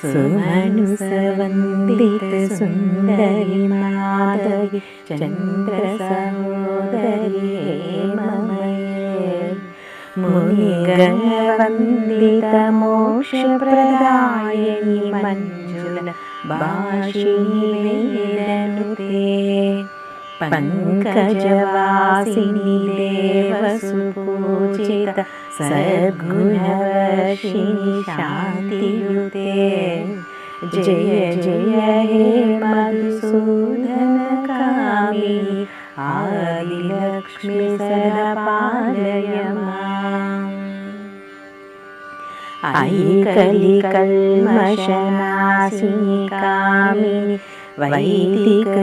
सुमनुसवन्दितसुन्दरि माधवि चन्द्रसहोदरि हेममये मुनिगणवन्दितमोक्षप्रदायिनि मञ्जुल वेदनुते पङ्कजवासिनि सद्गुणवर्षिणि शान्तियुते। जय जय हे आदिलक्ष्मि सदा पालय ऐकलिकल्मषनाशिनि कामिनि वैदिकरूपिणि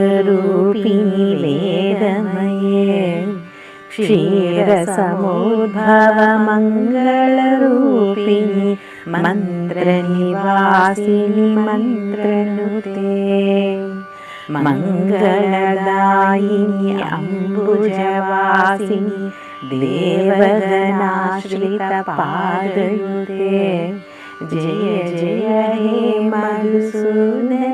वेदमये क्षीरसमुद्भवमङ्गलरूपिणि मन्त्रनिवासिनि मन्त्रनुते मङ्गलदायिनि अम्बुजवासिनि देवगणाश्रितपादयुते। जय जय हे मधुसूदनकामिनि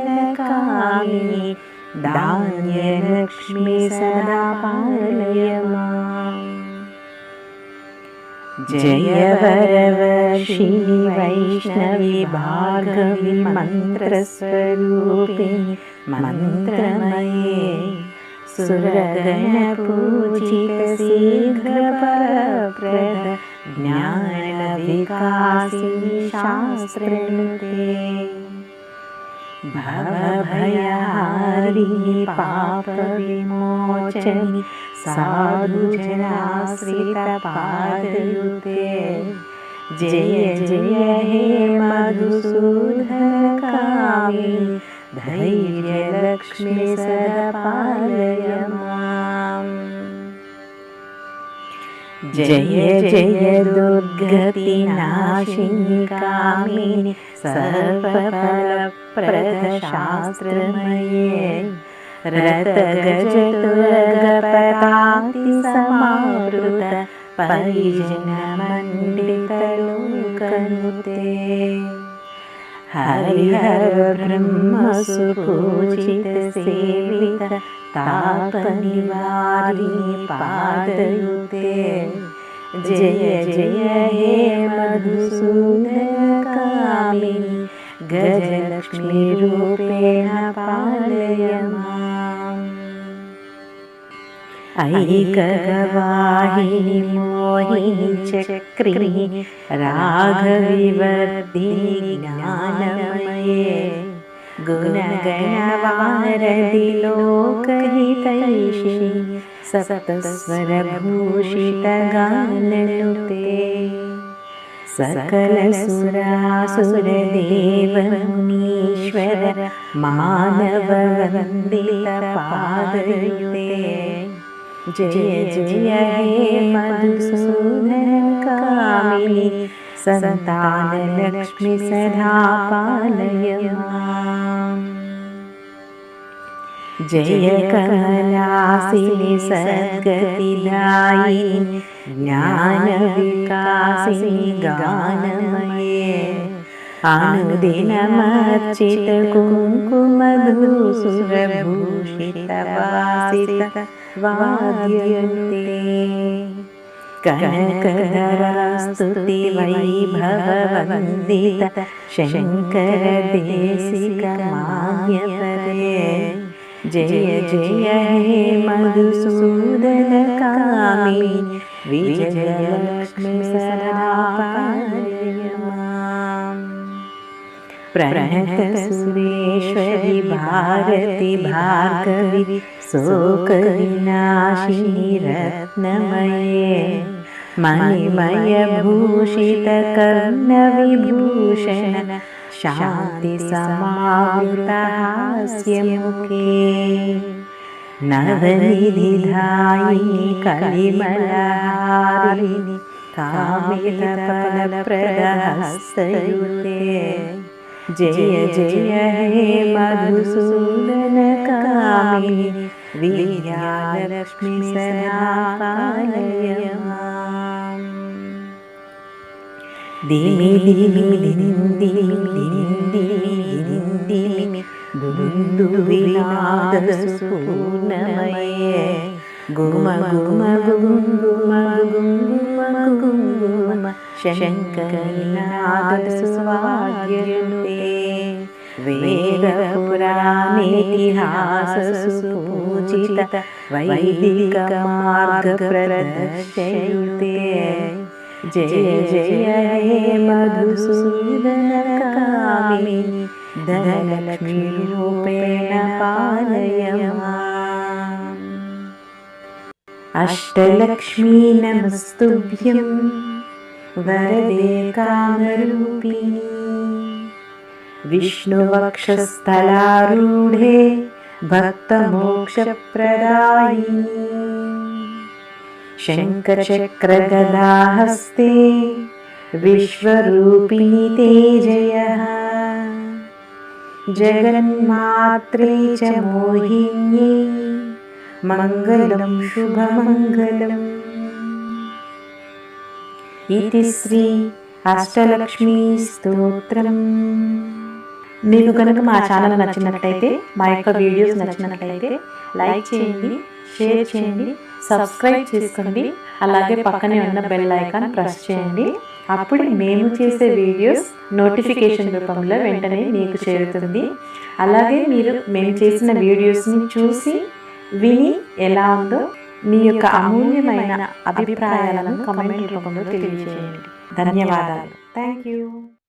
धान्यलक्ष्मि सदा पालय माम् जय भार्गवि मन्त्रस्वरूपिणि मन्त्रमये शास्त्रनुते भवभयहारिणि पापविमोचनि साधुजनाश्रितपादयुते। जय जय हे मधुसूदनकामिनि धैर्यलक्ष्मि सदा पालय माम् जय जय दुर्गतिनाशिनि कामिनि सर्वफलप्रदशास्त्रमये। रतगजतुर्गपदातिसमावृत परिजनमण्डितलोकनुते हरिहरब्रह्मसुपूजितसेवित तापनिवारिणि पादयुते जय जय मधुसूदनकामिनि गजलक्ष्मीरूपेण माम् ऐकवाहिनि मोहिनि चक्रिणि राघविवर्धिनि ज्ञानमये गुणगणवारदि लोकहितैषिणि सप्तस्वरभूषितगाननुते सकलसुरासुरदेवमुनीश्वर मानववन्दितपादयुते जय जय हे मधुसूदनकामिनि सन्तानलक्ष्मि सदा पालय जय कमलासिनि सद्गतिदायिनि ज्ञानविकासिनि गानमये अनुदिनमर्चितकुङ्कुमधूसुरभूषितवासित वाद्यनुते कनकधरास्तुतिवैभववन्दित शङ्करदेशिकमान्यपरे जय जय हे मधुसूदनकामिनि। विजयलक्ष्मि प्रणतसुरेश्वरि भारति भार्गवि शोकविनाशिनि रत्नमये मणिमयभूषितकर्णविभूषण शान्तिसमावृतहास्यमुखे नवनिधिधायिनि कलिमलहारिणि कामितफलप्रदहस्तयुते जय जय हे मधुसूदन कामिनि विद्यालक्ष्मी सदा पालय माम् दिमि दिमि दिन्दिमि दिन्दिमि दुन्दुविनादसुपूर्णमये गुम गुम गुम गुम गुम गुम गुम शङ्करनादस्वाद्यनुते वेदपुराणेतिहाससुपूजित वैदिकमार्गप्रदर्शयुते जय जय हे मधुसूदनकामिनि धनलक्ष्मीरूपेण पालय अष्टलक्ष्मी नमस्तुभ्यं वरदे कामरूपिणी। विष्णुवक्षस्थलारूढे भक्तमोक्षप्रदायिनी। शङ्खचक्रगदाहस्ते विश्वरूपिणि ते जयः। जगन्मात्रे च मोहिन्यै। मङ्गलं शुभमङ्गलम् ఇది శ్రీ అష్టలక్ష్మీ స్తోత్రం. మీకు కనుక మా ఛానల్ నచ్చినట్లయితే మా యొక్క వీడియోస్ నచ్చినట్లయితే లైక్ చేయండి షేర్ చేయండి సబ్స్క్రైబ్ చేసుకోండి అలాగే పక్కనే ఉన్న బెల్ ఐకాన్ ప్రెస్ చేయండి. అప్పుడు మేము చేసే వీడియోస్ నోటిఫికేషన్ రూపంలో వెంటనే మీకు చేరుతుంది. అలాగే మీరు మేము చేసిన వీడియోస్ని చూసి విని ఎలా ఉందో మీ యొక్క అమూల్యమైన అభిప్రాయాలను కమెంట్ రూపంలో తెలియజేయండి. ధన్యవాదాలు. Thank you